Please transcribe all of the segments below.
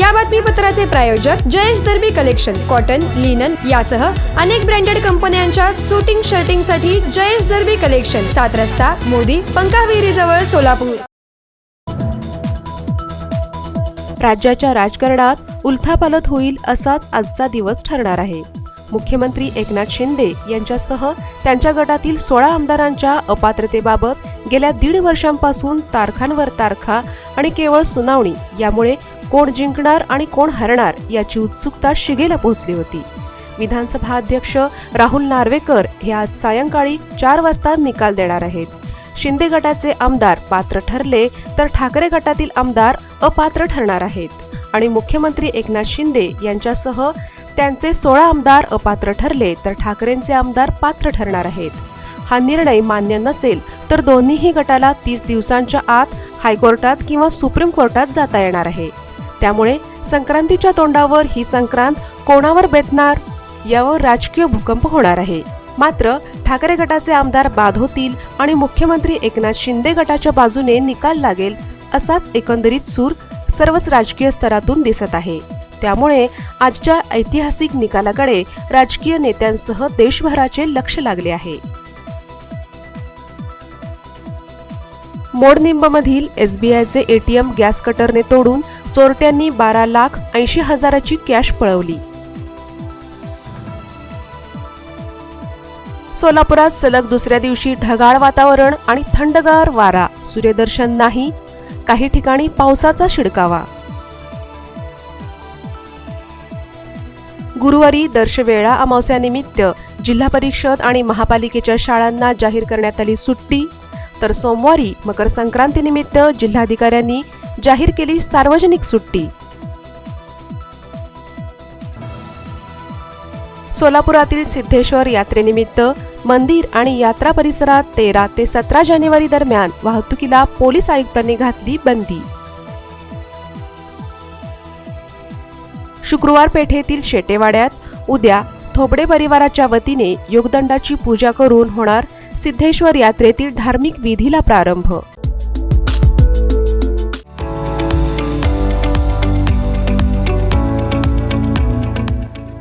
या बातमीपत्राचे प्रायोजक Jayesh Darbi collection cotton linen यासह अनेक ब्रँडेड कंपन्यांच्या सुटिंग शर्टिंगसाठी जयेश दर्बी कलेक्शन सात रस्ता मोदी पंकाविरी जवळ सोलापूर. राज्याच्या राजकारणात उलथापालत होईल असाच आजचा दिवस ठरणार आहे. मुख्यमंत्री एकनाथ शिंदे यांच्यासह त्यांच्या गटातील सोळा आमदारांच्या अपात्रतेबाबत गेल्या दीड वर्षांपासून तारखांवर तारखा आणि केवळ सुनावणी यामुळे कोण जिंकणार आणि कोण हरणार याची उत्सुकता शिगेला पोहोचली होती. विधानसभा अध्यक्ष राहुल नार्वेकर हे आज सायंकाळी चार वाजता निकाल देणार आहेत. शिंदे गटाचे आमदार पात्र ठरले तर ठाकरे गटातील आमदार अपात्र ठरणार आहेत. आणि मुख्यमंत्री एकनाथ शिंदे यांच्यासह त्यांचे सोळा आमदार अपात्र ठरले तर ठाकरेंचे आमदार पात्र ठरणार आहेत. हा निर्णय मान्य नसेल तर दोन्हीही गटाला तीस दिवसांच्या आत हायकोर्टात किंवा सुप्रीम कोर्टात जाता येणार आहे. त्यामुळे संक्रांतीच्या तोंडावर ही संक्रांत कोणावर बेतणार? यावर राजकीय भूकंप होणार आहे. मात्र ठाकरे गटाचे आमदार बाद होतील आणि मुख्यमंत्री एकनाथ शिंदे गटाच्या बाजूने निकाल लागेल असाच एकंदरीत सूर सर्वच राजकीय स्तरातून दिसत आहे. त्यामुळे आजच्या ऐतिहासिक निकालाकडे राजकीय नेत्यांसह देशभराचे लक्ष लागले आहे. मोडनिंबमधील एसबीआयचे एटीएम गॅस कटरने तोडून चोरट्यांनी बारा लाख ऐंशी हजाराची कॅश पळवली. सोलापुरात सलग दुसऱ्या दिवशी ढगाळ वातावरण आणि थंडगार वारा. सूर्यदर्शन नाही काही ठिकाणी पावसाचा शिडकावा. गुरुवारी दर्शवेळा अमावस्यानिमित्त जिल्हा परिषद आणि महापालिकेच्या शाळांना जाहीर करण्यात आली सुट्टी. तर सोमवारी मकर संक्रांतीनिमित्त जिल्हाधिकाऱ्यांनी जाहीर केली सार्वजनिक सुट्टी. सोलापुरातील सिद्धेश्वर यात्रेनिमित्त मंदिर आणि यात्रा परिसरात तेरा ते सतरा जानेवारी दरम्यान वाहतुकीला पोलीस आयुक्तांनी घातली बंदी. शुक्रवार पेठेतील शेटेवाड्यात उद्या थोबडे परिवाराच्या वतीने योगदंडाची पूजा करून होणार सिद्धेश्वर यात्रेतील धार्मिक विधीला प्रारंभ.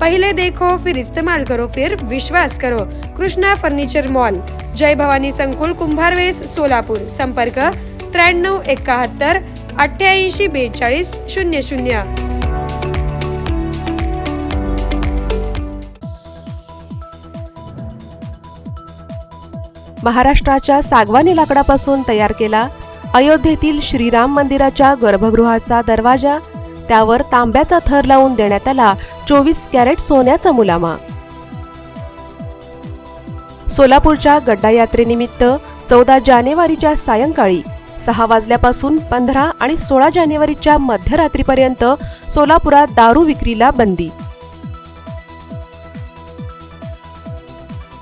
पहले देखो फिर इस्तेमाल करो फिर विश्वास करो। Krishna furniture mall. जय भवानी संकुल कुंभारवेस सोलापूर। संपर्क त्र्याण्णव एकाहत्तर अठ्ठ्याऐंशी बेचाळीस शून्य शून्य. महाराष्ट्राच्या सागवानी लाकडापासून तयार केला अयोध्येतील श्रीराम मंदिराच्या गर्भगृहाचा दरवाजा त्यावर तांब्याचा थर लावून देण्यात आला. चोवीस कॅरेट सोन्याचा मुलामा. सोलापूरच्या गड्डा यात्रेनिमित्त चौदा जानेवारीच्या सायंकाळी सहा वाजल्यापासून पंधरा आणि सोळा जानेवारीच्या मध्यरात्रीपर्यंत सोलापुरात दारू विक्रीला बंदी.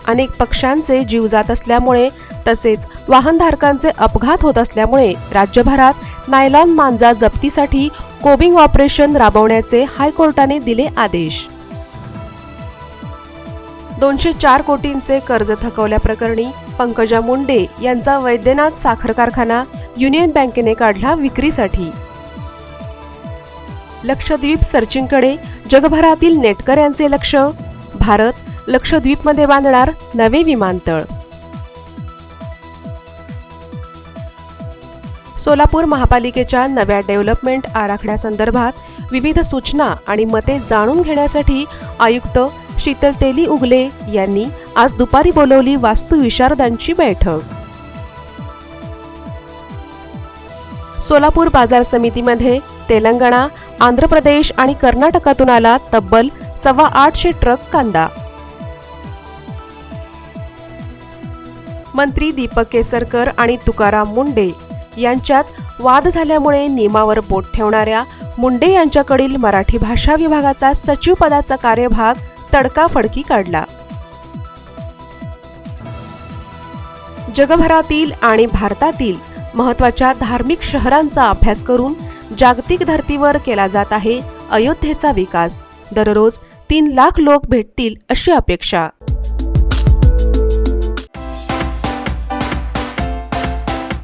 अनेक पक्षांचे जीव जात असल्यामुळे तसेच वाहनधारकांचे अपघात होत असल्यामुळे राज्यभरात नायलॉन मांजा जप्तीसाठी कोबिंग ऑपरेशन राबवण्याचे हायकोर्टाने दिले आदेश. दोनशे चार कोटींचे कर्ज थकवल्याप्रकरणी पंकजा मुंडे यांचा वैद्यनाथ साखर कारखाना युनियन बँकेने काढला विक्रीसाठी. लक्षद्वीप सर्चिंगकडे जगभरातील नेटकऱ्यांचे लक्ष भारत लक्षद्वीपमध्ये बांधणार नवे विमानतळ. सोलापूर महापालिकेच्या नव्या डेव्हलपमेंट आराखड्यासंदर्भात विविध सूचना आणि मते जाणून घेण्यासाठी आयुक्त शीतल तेली उगले यांनी आज दुपारी बोलवली वास्तुविशारदांची बैठक. सोलापूर बाजार समितीमध्ये तेलंगणा आंध्र प्रदेश आणि कर्नाटकातून आला तब्बल सव्वा आठशे ट्रक कांदा. मंत्री दीपक केसरकर आणि तुकाराम मुंडे यांच्यात वाद झाल्यामुळे नियमावर बोट ठेवणाऱ्या मुंडे यांच्याकडील मराठी भाषा विभागाचा सचिव पदाचा कार्यभाग तडकाफडकी काढला. जगभरातील आणि भारतातील महत्त्वाच्या धार्मिक शहरांचा अभ्यास करून जागतिक धर्तीवर केला जात आहे अयोध्येचा विकास. दररोज तीन लाख लोक भेटतील अशी अपेक्षा.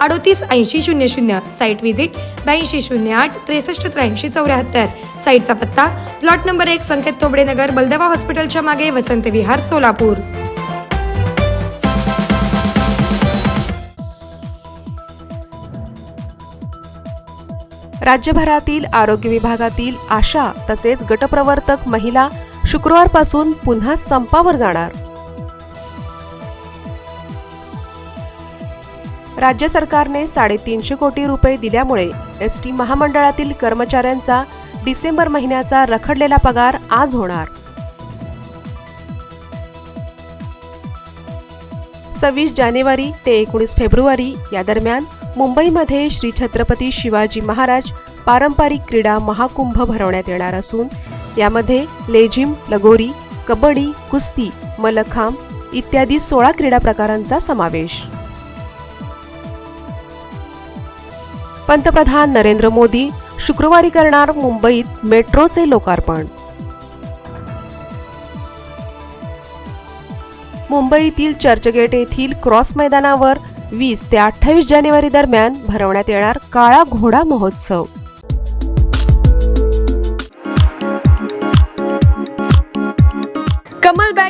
अडोतीस ऐंशी शून्य शून्य साईट व्हिजिट ब्याऐंशी शून्य आठ त्रेसष्ट त्र्याऐंशी चौऱ्याहत्तर. साईटचा पत्ता प्लॉट नंबर एक संकेत तोबडे नगर बलदवा हॉस्पिटलच्या मागे वसंत विहार सोलापूर. राज्यभरातील आरोग्य विभागातील आशा तसेच गटप्रवर्तक महिला शुक्रवारपासून पुन्हा संपावर जाणार. राज्य सरकारने साडेतीनशे कोटी रुपये दिल्यामुळे एस टी महामंडळातील कर्मचाऱ्यांचा डिसेंबर महिन्याचा रखडलेला पगार आज होणार. सव्वीस जानेवारी ते एकोणीस फेब्रुवारी या दरम्यान मुंबईमध्ये श्री छत्रपती शिवाजी महाराज पारंपरिक क्रीडा महाकुंभ भरवण्यात येणार असून यामध्ये लेझिम लगोरी कबड्डी कुस्ती मलखांब इत्यादी सोळा क्रीडा प्रकारांचा समावेश. पंतप्रधान नरेंद्र मोदी शुक्रवारी करणार मुंबईत मेट्रोचे लोकार्पण. मुंबईतील चर्चगेट येथील क्रॉस मैदानावर वीस ते अठ्ठावीस जानेवारी दरम्यान भरवण्यात येणार काळा घोडा महोत्सव.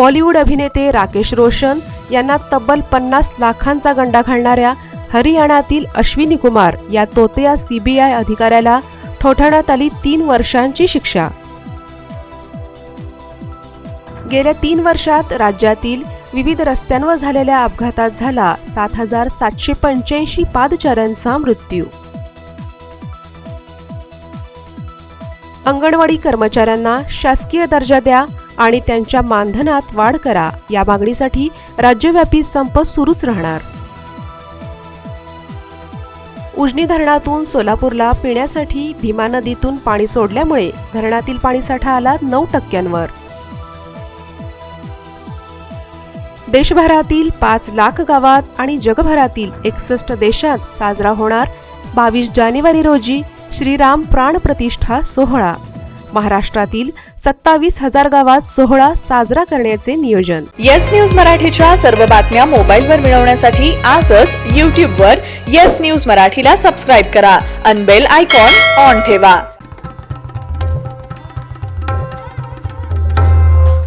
बॉलिवूड अभिनेते राकेश रोशन यांना तब्बल पन्नास लाखांचा गंडा घालणाऱ्या हरियाणातील अश्विनी कुमार या तोतया सीबीआय अधिकाऱ्याला ठोठाण्यात आली तीन वर्षांची शिक्षा. गेल्या तीन वर्षात राज्यातील विविध रस्त्यांवर झालेल्या अपघातात झाला सात हजार सातशे पंच्याऐंशी पादचाऱ्यांचा मृत्यू. अंगणवाडी कर्मचाऱ्यांना शासकीय दर्जा द्या आणि त्यांच्या मानधनात वाढ करा. या मागणीसाठी राज्यव्यापी संप सुरूच राहणार. उजनी धरणातून सोलापूरला पिण्यासाठी भीमा नदीतून पाणी सोडल्यामुळे धरणातील पाणीसाठा आला नऊ टक्क्यांवर. देशभरातील पाच लाख गावात आणि जगभरातील एकसष्ट देशात साजरा होणार बावीस जानेवारी रोजी श्रीराम प्राण प्रतिष्ठा सोहळा. महाराष्ट्रातील सत्तावीस हजार गावात सोहळा साजरा करण्याचे नियोजन. येस न्यूज मराठीच्या सर्व बातम्या मोबाईलवर मिळवण्यासाठी आजच यूट्यूबवर येस न्यूज मराठीला सबस्क्राईब करा. अनबेल आयकॉन ऑन ठेवा.